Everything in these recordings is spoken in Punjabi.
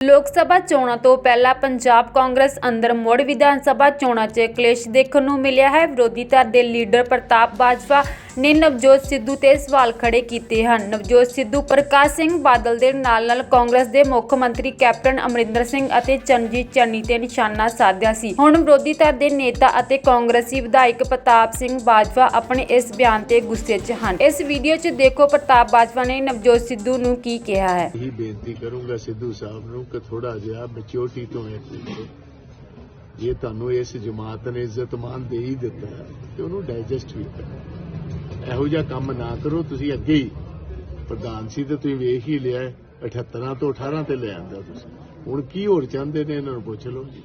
ਲੋਕ ਸਭਾ ਚੋਣਾਂ ਤੋਂ ਪਹਿਲਾਂ ਪੰਜਾਬ ਕਾਂਗਰਸ ਅੰਦਰ ਮੁੜ ਵਿਧਾਨ ਸਭਾ ਚੋਣਾਂ 'ਚ ਕਲੇਸ਼ ਦੇਖਣ ਨੂੰ ਮਿਲਿਆ ਹੈ। ਵਿਰੋਧੀ ਧਿਰ ਦੇ ਲੀਡਰ ਪ੍ਰਤਾਪ ਬਾਜਵਾ ਨੇ ਨਵਜੋਤ ਸਿੱਧੂ ਤੇ ਸਵਾਲ ਖੜੇ ਕੀਤੇ ਹਨ। ਨਵਜੋਤ ਸਿੱਧੂ, ਪ੍ਰਕਾਸ਼ ਸਿੰਘ ਬਾਦਲ ਦੇ ਨਾਲ-ਨਾਲ ਕਾਂਗਰਸ ਦੇ ਮੁੱਖ ਮੰਤਰੀ ਕੈਪਟਨ ਅਮਰਿੰਦਰ ਸਿੰਘ ਅਤੇ ਚਰਨਜੀਤ ਚੰਨੀ ਤੇ ਨਿਸ਼ਾਨਾ ਸਾਧਿਆ ਸੀ। ਹੁਣ ਵਿਰੋਧੀ ਧਿਰ ਦੇ ਨੇਤਾ ਅਤੇ ਕਾਂਗਰਸੀ ਵਿਧਾਇਕ ਪ੍ਰਤਾਪ ਸਿੰਘ ਬਾਜਵਾ ਆਪਣੇ ਇਸ ਬਿਆਨ ਤੇ ਗੁੱਸੇ 'ਚ ਹਨ। ਇਸ ਵੀਡੀਓ 'ਚ ਦੇਖੋ ਪ੍ਰਤਾਪ ਬਾਜਵਾ ਨੇ ਨਵਜੋਤ ਸਿੱਧੂ ਨੂੰ ਕੀ ਕਿਹਾ ਹੈ। ਇਹੀ ਬੇਨਤੀ ਕਰੂੰਗਾ ਸਿੱਧੂ ਸਾਹਿਬ ਨੂੰ ਕਿ ਥੋੜਾ ਜਿਹਾ ਮੈਚਿਓਰਟੀ ਤੋਂ ਇਹ ਤੁਹਾਨੂੰ ਇਸ ਜਮਾਤ ਨੇ ਇੱਜ਼ਤ ਮਾਨ ਦੇ ਹੀ ਦਿੱਤਾ ਤੇ ਉਹਨੂੰ ਡਾਈਜੈਸਟ ਵੀ ਕਰੋ ਇਹੋ ਜਿਹਾ ਕੰਮ ਨਾ ਕਰੋ ਤੁਸੀਂ ਅੱਗੇ ਹੀ ਪ੍ਰਧਾਨ ਸੀ ਤੇ ਤੁਸੀਂ ਵੇਖ ਹੀ ਲਿਆ ਹੈ, 78 ਤੋਂ 18 ਤੇ ਲੈ ਆਂਦਾ ਤੁਸੀਂ। ਹੁਣ ਕੀ ਹੋਰ ਚਾਹੁੰਦੇ ਨੇ ਇਹਨਾਂ ਨੂੰ ਪੁੱਛ ਲਓ ਜੀ।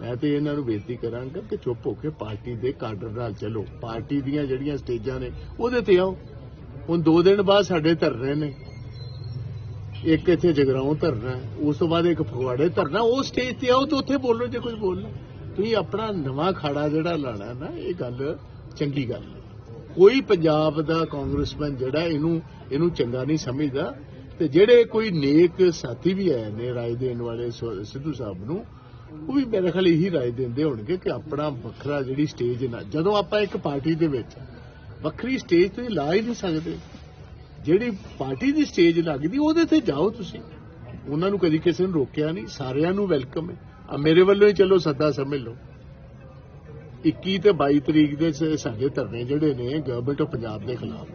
ਮੈਂ ਤੇ ਇਹਨਾਂ ਨੂੰ ਬੇਨਤੀ ਕਰਾਂਗਾ ਕਿ ਚੁੱਪ ਹੋ ਕੇ ਪਾਰਟੀ ਦੇ ਕਾਡਰ ਨਾਲ ਚੱਲੋ। ਪਾਰਟੀ ਦੀਆਂ ਜਿਹੜੀਆਂ ਸਟੇਜਾਂ ਨੇ ਉਹਦੇ ਤੇ ਆਓ। ਹੁਣ 2 ਦਿਨ ਬਾਅਦ ਸਾਡੇ ਧਰਨੇ ਨੇ। ਇੱਕ ਇੱਥੇ ਜਗਰਾਉਂ ਧਰਨਾ ਉਸ ਤੋਂ ਬਾਅਦ ਇੱਕ ਫਗਵਾੜੇ ਧਰਨਾ ਉਹ ਸਟੇਜ ਤੇ ਆਓ ਤੇ ਉੱਥੇ ਬੋਲੋ ਜੇ ਕੁਝ ਬੋਲਣਾ। ਤੁਸੀਂ ਆਪਣਾ ਨਵਾਂ ਖਾੜਾ ਜਿਹੜਾ ਲਾਣਾ ਨਾ ਇਹ ਗੱਲ ਚੰਗੀ ਗੱਲ ਹੈ। ਕੋਈ ਪੰਜਾਬ ਦਾ ਕਾਂਗਰਸਮੈਨ ਜਿਹੜਾ ਇਹਨੂੰ ਇਹਨੂੰ ਚੰਗਾ ਨਹੀਂ ਸਮਝਦਾ ਤੇ ਜਿਹੜੇ ਕੋਈ ਨੇਕ ਸਾਥੀ ਵੀ ਆਏ ਨੇ ਰਾਏ ਦੇਣ ਵਾਲੇ ਸ- ਸਿੱਧੂ ਸਾਹਿਬ ਨੂੰ, ਉਹ ਵੀ ਮੇਰੇ ਖਿਆਲ ਇਹੀ ਰਾਏ ਦਿੰਦੇ ਹੋਣਗੇ ਕਿ ਆਪਣਾ ਵੱਖਰਾ ਜਿਹੜੀ ਸਟੇਜ ਨਾ, ਜਦੋਂ ਆਪਾਂ ਇੱਕ ਪਾਰਟੀ ਦੇ ਵਿੱਚ ਵੱਖਰੀ ਸਟੇਜ ਤੇ ਲਾ ਹੀ ਨਹੀਂ ਸਕਦੇ, ਜਿਹੜੀ ਪਾਰਟੀ ਦੀ ਸਟੇਜ ਲੱਗਦੀ ਉਹਦੇ ਤੇ ਜਾਓ ਤੁਸੀਂ। ਉਹਨਾਂ ਨੂੰ ਕਦੀ ਕਿਸੇ ਨੂੰ ਰੋਕਿਆ ਨਹੀਂ, ਸਾਰਿਆਂ ਨੂੰ ਵੈਲਕਮ ਹੈ। ਆ ਮੇਰੇ ਵੱਲੋਂ ਹੀ ਚਲੋ, ਸੱਦਾ ਸਮਝ ਲਓ। 21 ਤੇ 22 ਤਰੀਕ ਦੇ ਸਾਡੇ ਧਰਨੇ ਜਿਹੜੇ ਨੇ ਗਵਰਨਮੈਂਟ ਆਫ ਪੰਜਾਬ ਦੇ ਖਿਲਾਫ।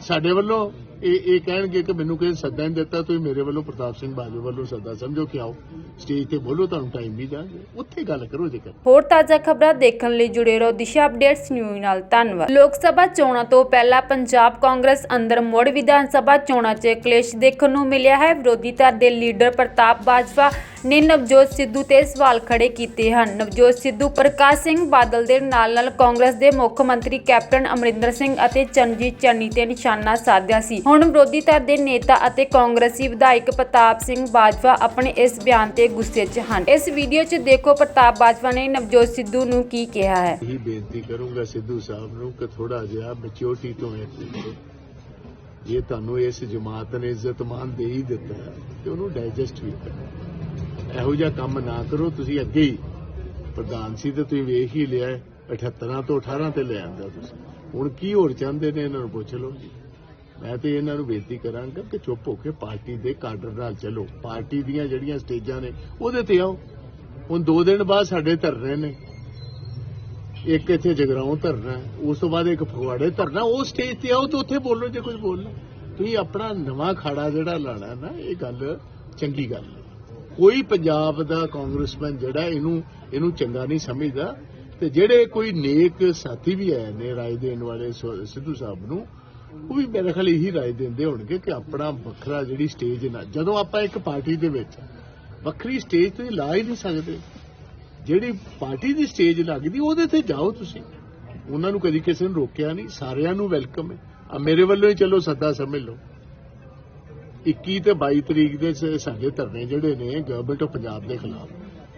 ਸਾਡੇ ਵੱਲੋਂ ਇਹ ਇਹ ਕਹਿਣਗੇ ਕਿ ਮੈਨੂੰ ਕਿਸੇ ਸੱਦਾ ਨਹੀਂ ਦਿੱਤਾ, ਤੁਸੀਂ ਮੇਰੇ ਵੱਲੋਂ ਪ੍ਰਤਾਪ ਸਿੰਘ ਬਾਜਵਾ ਵੱਲੋਂ ਸੱਦਾ ਸਮਝੋ ਕਿ ਆਓ। ਸਟੇਜ ਤੇ ਬੋਲੋ, ਤੁਹਾਨੂੰ ਟਾਈਮ ਵੀ ਦਾਂਗੇ। ਉੱਥੇ ਗੱਲ ਕਰੋ ਜੇਕਰ। ਹੋਰ ਤਾਜ਼ਾ ਖਬਰਾਂ ਦੇਖਣ ਲਈ ਜੁੜੇ ਰਹੋ ਦਿਸ਼ਾ ਅਪਡੇਟਸ ਨਿਊਜ਼ ਨਾਲ। ਧੰਨਵਾਦ। ਲੋਕ ਸਭਾ ਚੋਣਾਂ ਤੋਂ ਪਹਿਲਾਂ ਪੰਜਾਬ ਕਾਂਗਰਸ ਅੰਦਰ ਮੁੜ ਵਿਧਾਨ ਸਭਾ ਚੋਣਾਂ 'ਚ ਕਲੇਸ਼ ਦੇਖਣ ਨੂੰ ਮਿਲਿਆ ਹੈ। ਵਿਰੋਧੀ ਧਿਰ ਦੇ ਲੀਡਰ ਪ੍ਰਤਾਪ ਬਾਜਵਾ ਨੇ ਨਵਜੋਤ ਸਿੱਧੂ ਤੇ ਸਵਾਲ ਖੜੇ ਕੀਤੇ ਹਨ। ਨਵਜੋਤ ਸਿੱਧੂ, ਪ੍ਰਕਾਸ਼ ਸਿੰਘ ਬਾਦਲ ਦੇ ਨਾਲ-ਨਾਲ ਕਾਂਗਰਸ ਦੇ ਮੁੱਖ ਮੰਤਰੀ ਕੈਪਟਨ ਅਮਰਿੰਦਰ ਸਿੰਘ ਅਤੇ ਚਰਨਜੀਤ ਚੰਨੀ ਤੇ ਨਿਸ਼ਾਨਾ ਸਾਧਿਆ ਸੀ। ਹੁਣ ਵਿਰੋਧੀ ਧਿਰ ਦੇ ਨੇਤਾ ਅਤੇ ਕਾਂਗਰਸੀ ਵਿਧਾਇਕ ਪ੍ਰਤਾਪ ਸਿੰਘ ਬਾਜਵਾ ਆਪਣੇ ਇਸ ਬਿਆਨ ਤੇ ਗੁੱਸੇ 'ਚ ਹਨ। ਇਸ ਵੀਡੀਓ 'ਚ ਦੇਖੋ ਪ੍ਰਤਾਪ ਬਾਜਵਾ ਨੇ ਨਵਜੋਤ ਸਿੱਧੂ ਨੂੰ ਕੀ ਕਿਹਾ ਹੈ। ਇਹੀ ਬੇਨਤੀ ਕਰੂੰਗਾ ਸਿੱਧੂ ਸਾਹਿਬ ਨੂੰ ਕਿ ਥੋੜਾ ਜਿਹਾ ਮੈਚਿਓਰਟੀ ਤੋਂ ਇਹ ਤੁਹਾਨੂੰ ਇਸ ਜਮਾਤ ਨੇ ਇੱਜ਼ਤ ਮਾਨ ਦੇ ਹੀ ਦਿੱਤਾ ਤੇ ਉਹਨੂੰ ਡਾਈਜੈਸਟ ਵੀ ਕਰੋ। ਇਹੋ ਜਿਹਾ ਕੰਮ ਨਾ ਕਰੋ ਤੁਸੀਂ ਅੱਗੇ ਹੀ ਪ੍ਰਧਾਨ ਸੀ ਤੇ ਤੁਸੀਂ ਵੇਖ ਹੀ ਲਿਆ ਹੈ, 78 ਤੋਂ 18 ਤੇ ਲੈ ਆਂਦਾ ਤੁਸੀਂ। ਹੁਣ ਕੀ ਹੋਰ ਚਾਹੁੰਦੇ ਨੇ ਇਹਨਾਂ ਨੂੰ ਪੁੱਛ ਲਓ ਜੀ। ਮੈਂ ਤੇ ਇਹਨਾਂ ਨੂੰ ਬੇਨਤੀ ਕਰਾਂਗਾ ਕਿ ਚੁੱਪ ਹੋ ਕੇ ਪਾਰਟੀ ਦੇ ਕਾਡਰ ਨਾਲ ਚੱਲੋ। ਪਾਰਟੀ ਦੀਆਂ ਜਿਹੜੀਆਂ ਸਟੇਜਾਂ ਨੇ, ਉਹਦੇ ਤੇ ਆਓ। ਹੁਣ 2 ਦਿਨ ਬਾਅਦ ਸਾਡੇ ਧਰਨੇ ਨੇ। ਇੱਕ ਇੱਥੇ ਜਗਰਾਉਂ ਧਰਨਾ ਉਸ ਤੋਂ ਬਾਅਦ ਇੱਕ ਫਗਵਾੜੇ ਧਰਨਾ ਉਹ ਸਟੇਜ ਤੇ ਆਓ ਤੇ ਉੱਥੇ ਬੋਲੋ ਜੇ ਕੁਝ ਬੋਲਣਾ। ਤੁਸੀਂ ਆਪਣਾ ਨਵਾਂ ਖਾੜਾ ਜਿਹੜਾ ਲਾਣਾ ਨਾ, ਇਹ ਗੱਲ ਚੰਗੀ ਗੱਲ ਹੈ। ਕੋਈ ਪੰਜਾਬ ਦਾ ਕਾਂਗਰਸਮੈਨ ਜਿਹੜਾ ਇਹਨੂੰ ਇਹਨੂੰ ਚੰਗਾ ਨਹੀਂ ਸਮਝਦਾ। ਤੇ ਜਿਹੜੇ ਕੋਈ ਨੇਕ ਸਾਥੀ ਵੀ ਆਏ ਨੇ ਰਾਏ ਦੇਣ ਵਾਲੇ ਸ- ਸਿੱਧੂ ਸਾਹਿਬ ਨੂੰ ਉਹ ਵੀ ਮੇਰੇ ਖਿਆਲ ਇਹੀ ਰਾਏ ਦਿੰਦੇ ਹੋਣਗੇ ਕਿ ਆਪਣਾ ਵੱਖਰਾ ਜਿਹੜੀ ਸਟੇਜ ਨਾ, ਜਦੋਂ ਆਪਾਂ ਇੱਕ ਪਾਰਟੀ ਦੇ ਵਿੱਚ ਵੱਖਰੀ ਸਟੇਜ ਤੇ ਲਾ ਹੀ ਨਹੀਂ ਸਕਦੇ, ਜਿਹੜੀ ਪਾਰਟੀ ਦੀ ਸਟੇਜ ਲੱਗਦੀ ਉਹਦੇ ਤੇ ਜਾਓ ਤੁਸੀਂ। ਉਹਨਾਂ ਨੂੰ ਕਦੀ ਕਿਸੇ ਨੂੰ ਰੋਕਿਆ ਨਹੀਂ, ਸਾਰਿਆਂ ਨੂੰ ਵੈਲਕਮ ਹੈ। ਆ ਮੇਰੇ ਵੱਲੋਂ ਹੀ ਚਲੋ, ਸੱਦਾ ਸਮਝ ਲਓ। 21 ਤੇ 22 ਤਰੀਕ ਦੇ ਸਾਡੇ ਧਰਨੇ ਜਿਹੜੇ ਨੇ ਗਵਰਨਮੈਂਟ ਆਫ ਪੰਜਾਬ ਦੇ ਖਿਲਾਫ।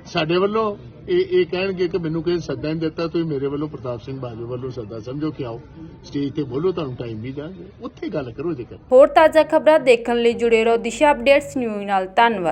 ਸਾਡੇ ਵੱਲੋਂ ਇਹ ਇਹ ਕਹਿਣਗੇ ਕਿ ਮੈਨੂੰ ਕਿਸੇ ਸੱਦਾ ਨਹੀਂ ਦਿੱਤਾ, ਤੁਸੀਂ ਮੇਰੇ ਵੱਲੋਂ ਪ੍ਰਤਾਪ ਸਿੰਘ ਬਾਜਵਾ ਵੱਲੋਂ ਸੱਦਾ ਸਮਝੋ ਕਿ ਆਓ ਸਟੇਜ ਤੇ ਬੋਲੋ, ਤੁਹਾਨੂੰ ਟਾਈਮ ਵੀ ਦਾਂਗੇ। ਉੱਥੇ ਗੱਲ ਕਰੋ ਜੇਕਰ। ਹੋਰ ਤਾਜ਼ਾ ਖਬਰਾਂ ਦੇਖਣ ਲਈ ਜੁੜੇ ਰਹੋ ਦਿਸ਼ਾ ਅਪਡੇਟਸ ਨਿਊਜ਼ ਨਾਲ। ਧੰਨਵਾਦ।